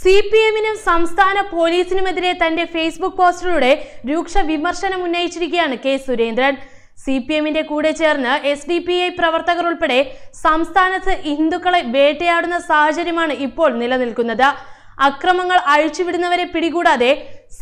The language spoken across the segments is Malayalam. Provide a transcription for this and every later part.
സി പി എമ്മിനും സംസ്ഥാന പോലീസിനുമെതിരെ തന്റെ ഫേസ്ബുക്ക് പോസ്റ്റിലൂടെ രൂക്ഷ വിമർശനം ഉന്നയിച്ചിരിക്കുകയാണ് കെ സുരേന്ദ്രൻ. സി പി എമ്മിന്റെ കൂടെ ചേർന്ന് എസ് ഡി പി ഐ പ്രവർത്തകർ ഉൾപ്പെടെ സംസ്ഥാനത്ത് ഹിന്ദുക്കളെ വേട്ടയാടുന്ന സാഹചര്യമാണ് ഇപ്പോൾ നിലനിൽക്കുന്നത്. അക്രമങ്ങൾ അഴിച്ചുവിടുന്നവരെ പിടികൂടാതെ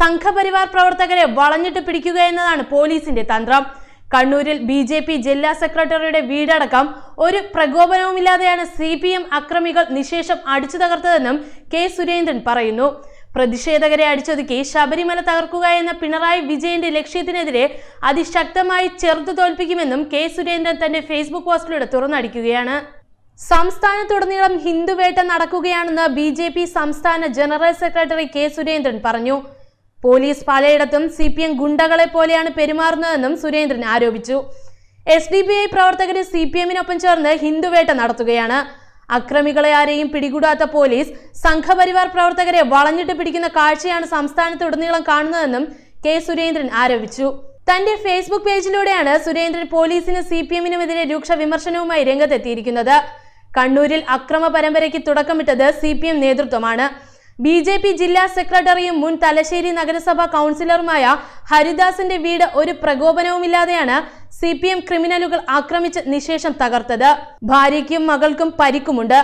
സംഘപരിവാർ പ്രവർത്തകരെ വളഞ്ഞിട്ട് പിടിക്കുക എന്നതാണ് പോലീസിന്റെ തന്ത്രം. കണ്ണൂരിൽ ബി ജെ പി ജില്ലാ സെക്രട്ടറിയുടെ വീടടക്കം ഒരു പ്രകോപനവുമില്ലാതെയാണ് സി പി എം അക്രമികൾ നിശേഷം അടിച്ചു തകർത്തതെന്നും കെ സുരേന്ദ്രൻ പറയുന്നു. പ്രതിഷേധകരെ അടിച്ചൊതുക്കി ശബരിമല തകർക്കുക എന്ന പിണറായി വിജയന്റെ ലക്ഷ്യത്തിനെതിരെ അതിശക്തമായി ചെറുത്തു തോൽപ്പിക്കുമെന്നും കെ സുരേന്ദ്രൻ തന്റെ ഫേസ്ബുക്ക് പോസ്റ്റിലൂടെ തുറന്നടിക്കുകയാണ്. സംസ്ഥാനത്തുടനീളം ഹിന്ദുവേട്ട നടക്കുകയാണെന്ന് ബി സംസ്ഥാന ജനറൽ സെക്രട്ടറി കെ സുരേന്ദ്രൻ പറഞ്ഞു. പോലീസ് പലയിടത്തും സി പി എം ഗുണ്ടകളെ പോലെയാണ് പെരുമാറുന്നതെന്നും സുരേന്ദ്രൻ ആരോപിച്ചു. എസ് ഡി ബി ഐ പ്രവർത്തകർ സി പി എമ്മിനൊപ്പം ചേർന്ന് ഹിന്ദുവേട്ട നടത്തുകയാണ്. അക്രമികളെ ആരെയും പിടികൂടാത്ത പോലീസ് സംഘപരിവാർ പ്രവർത്തകരെ വളഞ്ഞിട്ട് പിടിക്കുന്ന കാഴ്ചയാണ് സംസ്ഥാനത്തുടനീളം കാണുന്നതെന്നും കെ സുരേന്ദ്രൻ ആരോപിച്ചു. തന്റെ ഫേസ്ബുക്ക് പേജിലൂടെയാണ് സുരേന്ദ്രൻ പോലീസിന് സി പി എമ്മിനുമെതിരെ രൂക്ഷ വിമർശനവുമായി രംഗത്തെത്തിയിരിക്കുന്നത്. കണ്ണൂരിൽ അക്രമ പരമ്പരയ്ക്ക് തുടക്കമിട്ടത് സി പി എം നേതൃത്വമാണ്. ബി ജെ പി ജില്ലാ സെക്രട്ടറിയും മുൻ തലശ്ശേരി നഗരസഭാ കൗൺസിലറുമായ ഹരിദാസിന്റെ വീട് ഒരു പ്രകോപനവുമില്ലാതെയാണ് സി പി എം ക്രിമിനലുകൾ ആക്രമിച്ച് നിശേഷം തകർത്തത്. ഭാര്യയ്ക്കും മകൾക്കും പരിക്കുമുണ്ട്.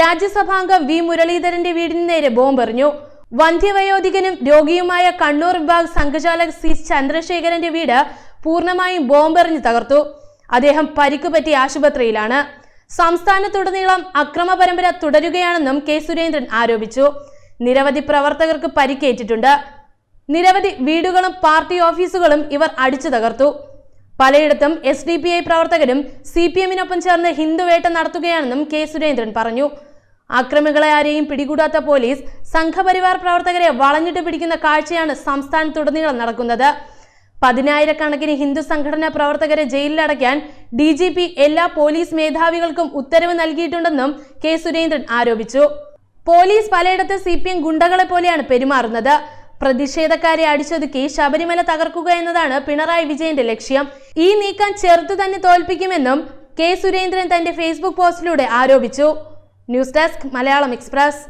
രാജ്യസഭാംഗം വി മുരളീധരന്റെ വീടിന് നേരെ ബോംബെറിഞ്ഞു. വന്ധ്യവയോധികനും രോഗിയുമായ കണ്ണൂർ വിഭാഗ് സംഘചാലക് സി ചന്ദ്രശേഖരന്റെ വീട് പൂർണമായും ബോംബെറിഞ്ഞ് തകർത്തു. അദ്ദേഹം പരിക്കുപറ്റി ആശുപത്രിയിലാണ്. സംസ്ഥാനത്തുടനീളം അക്രമ പരമ്പര തുടരുകയാണെന്നും കെ സുരേന്ദ്രൻ ആരോപിച്ചു. നിരവധി പ്രവർത്തകർക്ക് പരിക്കേറ്റിട്ടുണ്ട്. നിരവധി വീടുകളും പാർട്ടി ഓഫീസുകളും ഇവർ അടിച്ചു തകർത്തു. പലയിടത്തും എസ് ഡി പി ഐ പ്രവർത്തകരും സി പി എമ്മിനൊപ്പം ചേർന്ന് ഹിന്ദുവേട്ട നടത്തുകയാണെന്നും കെ സുരേന്ദ്രൻ പറഞ്ഞു. അക്രമികളെ ആരെയും പിടികൂടാത്ത പോലീസ് സംഘപരിവാർ പ്രവർത്തകരെ വളഞ്ഞിട്ട് പിടിക്കുന്ന കാഴ്ചയാണ് സംസ്ഥാനത്തുടനീളം നടക്കുന്നത്. പതിനായിരക്കണക്കിന് ഹിന്ദു സംഘടനാ പ്രവർത്തകരെ ജയിലിലടയ്ക്കാൻ ഡി എല്ലാ പോലീസ് മേധാവികൾക്കും ഉത്തരവ് നൽകിയിട്ടുണ്ടെന്നും കെ സുരേന്ദ്രൻ ആരോപിച്ചു. പോലീസ് പലയിടത്ത് സി പി എം ഗുണ്ടകളെ പോലെയാണ് പെരുമാറുന്നത്. പ്രതിഷേധക്കാരെ അടിച്ചൊതുക്കി ശബരിമല തകർക്കുക എന്നതാണ് പിണറായി വിജയന്റെ ലക്ഷ്യം. ഈ നീക്കം ചെറുത്തു തന്നെ തോൽപ്പിക്കുമെന്നും കെ സുരേന്ദ്രൻ തന്റെ ഫേസ്ബുക്ക് പോസ്റ്റിലൂടെ ആരോപിച്ചു. News desk Malayalam express.